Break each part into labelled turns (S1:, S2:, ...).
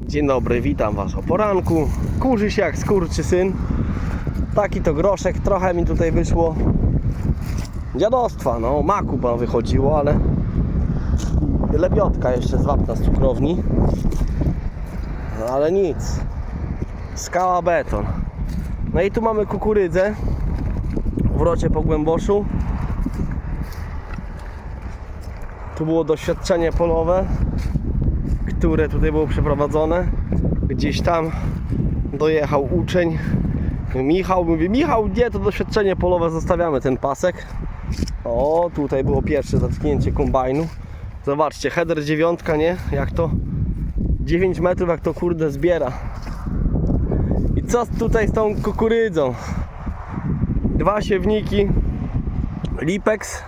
S1: Dzień dobry, witam Was o poranku. Kurzy się jak skurczy syn. Taki to groszek, trochę mi tutaj wyszło dziadostwa. No, maku pan wychodziło, ale lebiotka jeszcze z wapna z cukrowni. Ale nic. Skała beton. No i tu mamy kukurydzę w rocie po głęboszu. Tu było doświadczenie polowe które tutaj było przeprowadzone. Gdzieś tam dojechał uczeń. Michał mówi, Michał, nie, to doświadczenie polowe, zostawiamy ten pasek. O, tutaj było pierwsze zatknięcie kombajnu. Zobaczcie, header dziewiątka, nie? Jak to 9 metrów, jak to kurde zbiera. I co tutaj z tą kukurydzą? Dwa siewniki, Lipex,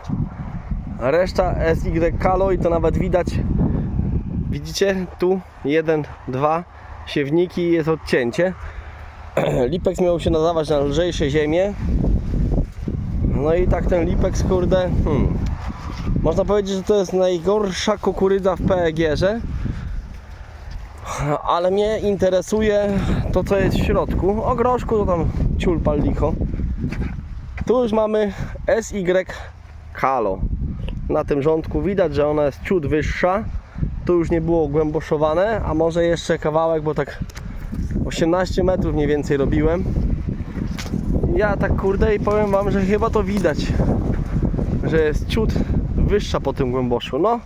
S1: reszta SY Kalo i to nawet widać Widzicie? Tu jeden, dwa siewniki i jest odcięcie. Lipex miał się nadawać na lżejsze ziemie. No i tak ten Lipex, kurde, hmm. można powiedzieć, że to jest najgorsza kukurydza w PEG-ze. Ale mnie interesuje to, co jest w środku. O groszku to tam ciul pal licho. Tu już mamy SY Kalo. Na tym rządku widać, że ona jest ciut wyższa tu już nie było głęboszowane, a może jeszcze kawałek, bo tak 18 metrów mniej więcej robiłem. Ja tak kurde i powiem wam, że chyba to widać, że jest ciut wyższa po tym głęboszu. No,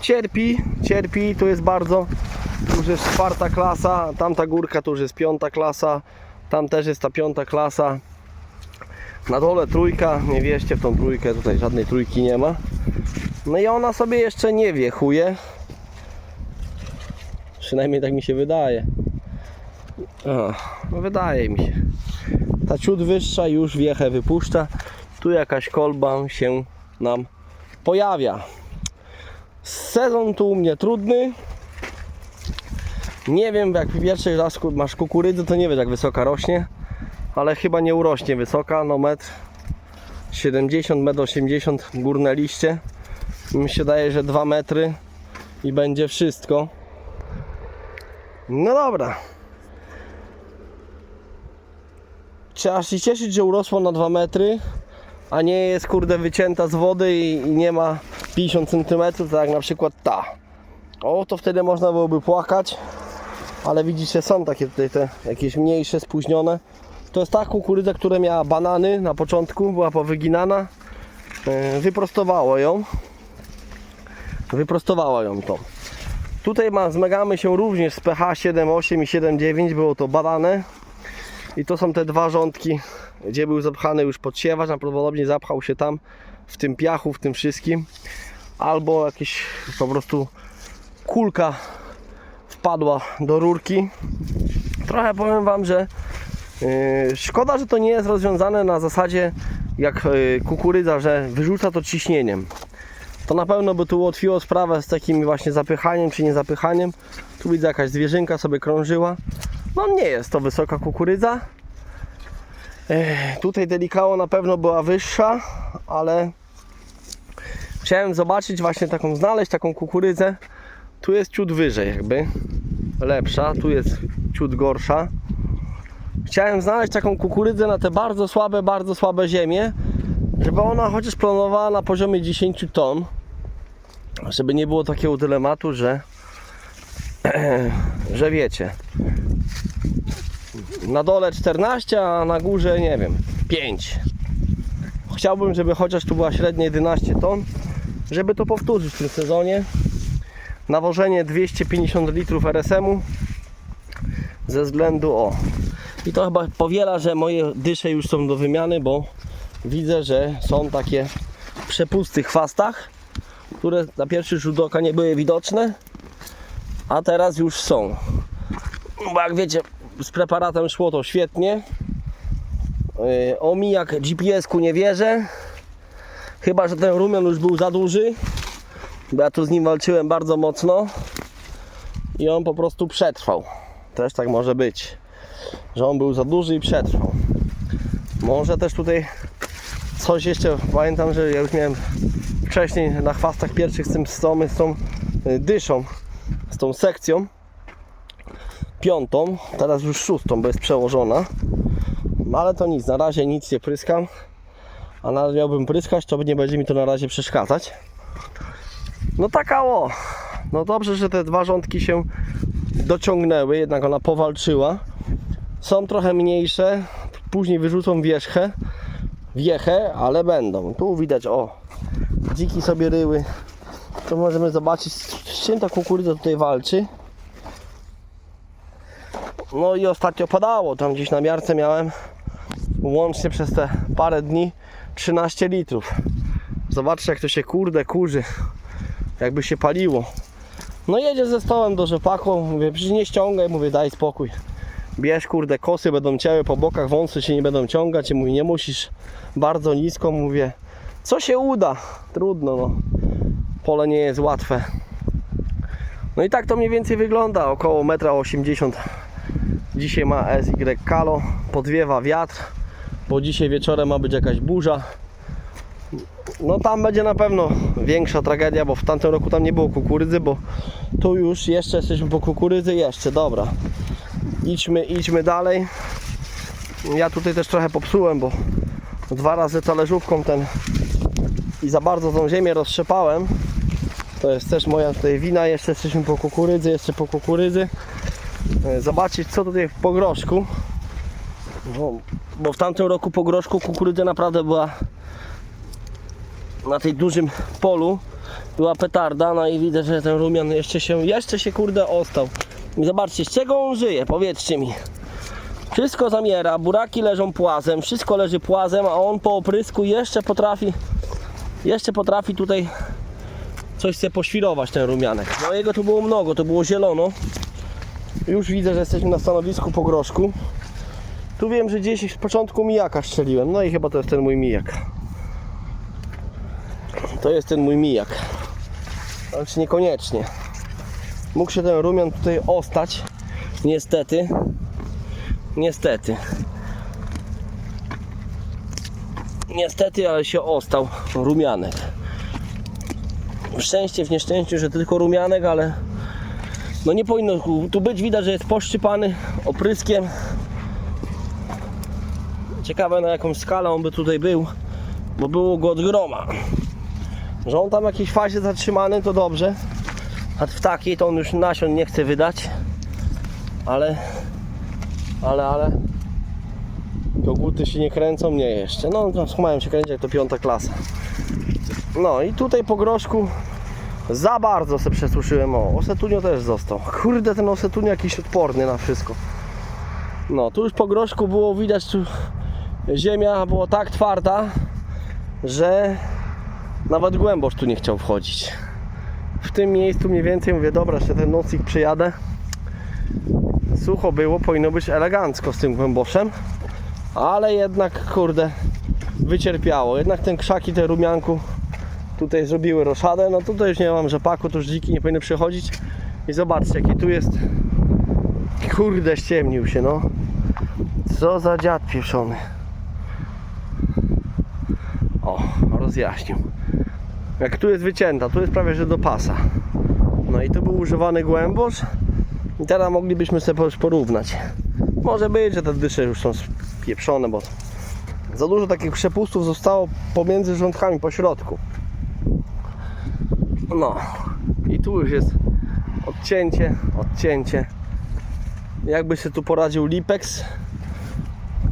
S1: cierpi, cierpi, tu jest bardzo, tu już jest czwarta klasa, tamta górka tu już jest piąta klasa, tam też jest ta piąta klasa. Na dole trójka, nie wierzcie w tą trójkę, tutaj żadnej trójki nie ma. No i ona sobie jeszcze nie wiechuje. Przynajmniej tak mi się wydaje. No wydaje mi się. Ta ciut wyższa już wiechę wypuszcza. Tu jakaś kolba się nam pojawia. Sezon tu u mnie trudny. Nie wiem, jak pierwszy raz masz kukurydzę, to nie wiesz jak wysoka rośnie. Ale chyba nie urośnie wysoka, no metr 70, metr 80 górne liście. Mi się daje, że 2 metry i będzie wszystko. No dobra. Trzeba się cieszyć, że urosło na 2 metry, a nie jest kurde wycięta z wody i, i nie ma 50 cm, tak jak na przykład ta. O, to wtedy można byłoby płakać, ale widzicie, są takie tutaj te jakieś mniejsze, spóźnione. To jest ta kukurydza, która miała banany na początku, była powyginana. Yy, Wyprostowało ją. Wyprostowała ją to. Tutaj ma, zmagamy się również z pH 7,8 i 7,9, było to badane. I to są te dwa rządki, gdzie był zapchany już podsiewacz, prawdopodobnie zapchał się tam w tym piachu, w tym wszystkim. Albo jakieś po prostu kulka wpadła do rurki. Trochę powiem Wam, że yy, szkoda, że to nie jest rozwiązane na zasadzie jak yy, kukurydza, że wyrzuca to ciśnieniem to na pewno by tu ułatwiło sprawę z takim właśnie zapychaniem czy niezapychaniem. Tu widzę jakaś zwierzynka sobie krążyła. No nie jest to wysoka kukurydza. Ech, tutaj delikało na pewno była wyższa, ale chciałem zobaczyć właśnie taką, znaleźć taką kukurydzę. Tu jest ciut wyżej jakby, lepsza, tu jest ciut gorsza. Chciałem znaleźć taką kukurydzę na te bardzo słabe, bardzo słabe ziemie, żeby ona chociaż planowała na poziomie 10 ton, żeby nie było takiego dylematu, że że wiecie na dole 14, a na górze nie wiem 5 chciałbym, żeby chociaż tu była średnia 11 ton żeby to powtórzyć w tym sezonie. Nawożenie 250 litrów RSM-u ze względu o i to chyba powiela, że moje dysze już są do wymiany, bo widzę, że są takie przepusty w chwastach, które na pierwszy rzut oka nie były widoczne, a teraz już są. Bo jak wiecie, z preparatem szło to świetnie. Yy, Omijak GPS-ku nie wierzę. Chyba, że ten rumian już był za duży. Bo ja tu z nim walczyłem bardzo mocno. I on po prostu przetrwał. Też tak może być. Że on był za duży i przetrwał. Może też tutaj coś jeszcze pamiętam, że ja już miałem wcześniej na chwastach pierwszych z tym z z tą y, dyszą, z tą sekcją piątą, teraz już szóstą, bo jest przełożona. No ale to nic, na razie nic nie pryskam. A nawet miałbym pryskać, to nie będzie mi to na razie przeszkadzać. No taka o. No dobrze, że te dwa rządki się dociągnęły, jednak ona powalczyła. Są trochę mniejsze, później wyrzucą wierzchę, wiechę, ale będą. Tu widać, o, dziki sobie ryły. To możemy zobaczyć, z czym ta kukurydza tutaj walczy. No i ostatnio padało, tam gdzieś na miarce miałem łącznie przez te parę dni 13 litrów. Zobaczcie jak to się kurde kurzy, jakby się paliło. No jedzie ze stołem do rzepaku, mówię, przecież nie ściągaj, mówię, daj spokój. Bierz kurde, kosy będą ciały po bokach, wąsy się nie będą ciągać i mówię, nie musisz bardzo nisko, mówię, co się uda, trudno no, pole nie jest łatwe. No i tak to mniej więcej wygląda, około 1,80 m. Dzisiaj ma SY Kalo, podwiewa wiatr, bo dzisiaj wieczorem ma być jakaś burza. No tam będzie na pewno większa tragedia, bo w tamtym roku tam nie było kukurydzy, bo tu już jeszcze jesteśmy po kukurydzy, jeszcze, dobra. Idźmy, idźmy dalej. Ja tutaj też trochę popsułem, bo dwa razy talerzówką ten i za bardzo tą ziemię roztrzepałem. To jest też moja tutaj wina, jeszcze jesteśmy po kukurydzy, jeszcze po kukurydzy. E, Zobaczyć co tutaj w pogroszku. Bo, bo w tamtym roku po groszku kukurydza naprawdę była na tej dużym polu była petarda, no i widzę, że ten rumian jeszcze się, jeszcze się kurde ostał. Zobaczcie, z czego on żyje, powiedzcie mi. Wszystko zamiera, buraki leżą płazem, wszystko leży płazem, a on po oprysku jeszcze potrafi, jeszcze potrafi tutaj coś sobie poświrować ten rumianek. No jego tu było mnogo, to było zielono. Już widzę, że jesteśmy na stanowisku po groszku. Tu wiem, że gdzieś z początku mijaka strzeliłem, no i chyba to jest ten mój mijak. To jest ten mój mijak. Znaczy niekoniecznie. Mógł się ten rumian tutaj ostać. Niestety. Niestety. Niestety, ale się ostał rumianek. Szczęście w nieszczęściu, że tylko rumianek, ale no nie powinno tu być. Widać, że jest poszczypany opryskiem. Ciekawe na jaką skalę on by tutaj był, bo było go od groma. Że on tam w jakiejś fazie zatrzymany to dobrze, a w takiej to on już nasion nie chce wydać. Ale, ale, ale koguty się nie kręcą, nie jeszcze. No, mają się kręcić jak to piąta klasa. No i tutaj po groszku za bardzo se przesuszyłem. O, osetunio też został. Kurde, ten osetunio jakiś odporny na wszystko. No, tu już po groszku było widać, tu ziemia była tak twarda, że nawet głębosz tu nie chciał wchodzić. W tym miejscu mniej więcej mówię, dobra, jeszcze ten nocnik przyjadę. Sucho było, powinno być elegancko z tym głęboszem, ale jednak, kurde, wycierpiało. Jednak ten krzaki, te rumianku tutaj zrobiły roszadę. No tutaj już nie mam rzepaku, to już dziki nie powinny przychodzić. I zobaczcie, jaki tu jest. Kurde, ściemnił się, no. Co za dziad pieprzony. O, rozjaśnił. Jak tu jest wycięta, tu jest prawie że do pasa. No i tu był używany głębosz. I teraz moglibyśmy sobie porównać. Może być, że te dysze już są spieprzone, bo za dużo takich przepustów zostało pomiędzy rządkami po środku. No i tu już jest odcięcie, odcięcie. Jakby się tu poradził Lipex.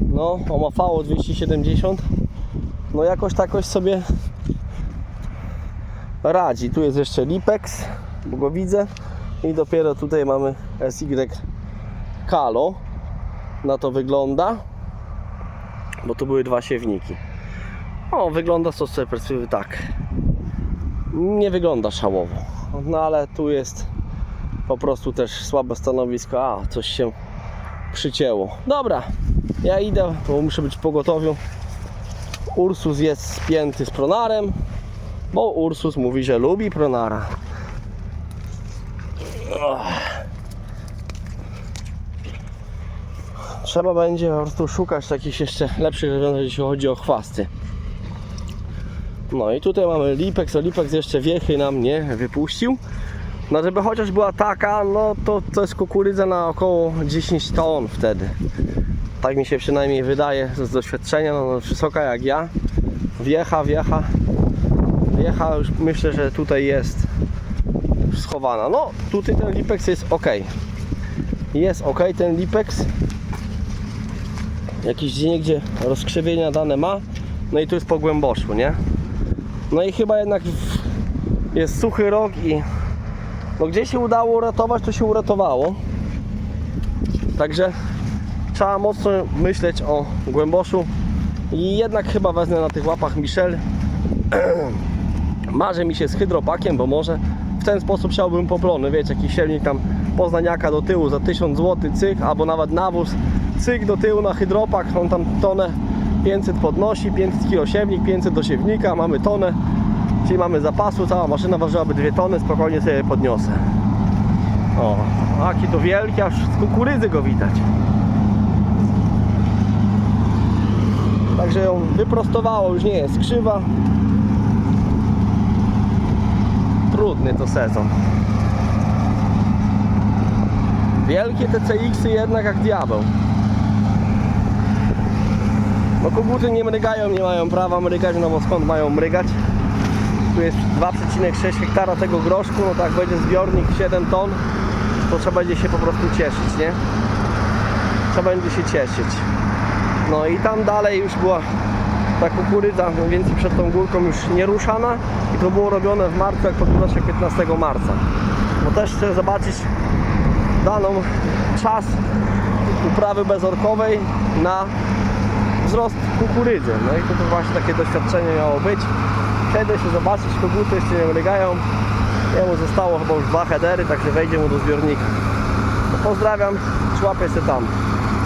S1: No, omafało 270. No jakoś takoś sobie radzi. Tu jest jeszcze Lipex, bo go widzę. I dopiero tutaj mamy SY Kalo. Na to wygląda. Bo tu były dwa siewniki. O, wygląda z tej perspektywy tak. Nie wygląda szałowo. No ale tu jest po prostu też słabe stanowisko. A, coś się przycięło. Dobra, ja idę, bo muszę być w pogotowiu. Ursus jest spięty z pronarem, bo Ursus mówi, że lubi pronara. Trzeba będzie po prostu szukać takich jeszcze lepszych rozwiązań, jeśli chodzi o chwasty. No i tutaj mamy Lipex, o Lipex jeszcze wiechy nam nie wypuścił. No żeby chociaż była taka, no to to jest kukurydza na około 10 ton wtedy. Tak mi się przynajmniej wydaje z doświadczenia, no, no wysoka jak ja. Wiecha, wiecha. Wiecha już myślę, że tutaj jest schowana. No tutaj ten lipex jest ok. Jest ok ten lipex. Jakieś gdzie niegdzie rozkrzywienia dane ma. No i tu jest po głęboszu, nie? No i chyba jednak jest suchy rok i no gdzie się udało uratować, to się uratowało. Także trzeba mocno myśleć o głęboszu i jednak chyba wezmę na tych łapach Michel. Marzy mi się z hydropakiem, bo może w ten sposób chciałbym poplony, wiecie, jakiś silnik tam poznaniaka do tyłu za 1000 zł cyk, albo nawet nawóz cyk do tyłu na hydropak, on tam tonę 500 podnosi, 500 kg siewnik, 500 do siewnika, mamy tonę, czyli mamy zapasu, cała maszyna ważyłaby 2 tony, spokojnie sobie podniosę. O, jaki to wielki, aż z kukurydzy go widać. Także ją wyprostowało, już nie jest krzywa. Trudny to sezon. Wielkie te CX-y jednak jak diabeł. No koguty nie mrygają, nie mają prawa mrygać, no bo skąd mają mrygać? Tu jest 2,6 hektara tego groszku, no tak będzie zbiornik 7 ton, to trzeba będzie się po prostu cieszyć, nie? Trzeba będzie się cieszyć. No i tam dalej już była ta kukurydza, mniej więcej przed tą górką już nie ruszana i to było robione w marcu, jak podbywa się 15 marca. Bo też chcę zobaczyć daną czas uprawy bezorkowej na wzrost kukurydzy. No i to, właśnie takie doświadczenie miało być. Kiedy się zobaczyć, koguty jeszcze nie mrygają. Jemu zostało chyba już dwa headery, także wejdzie mu do zbiornika. No pozdrawiam, człapię się tam.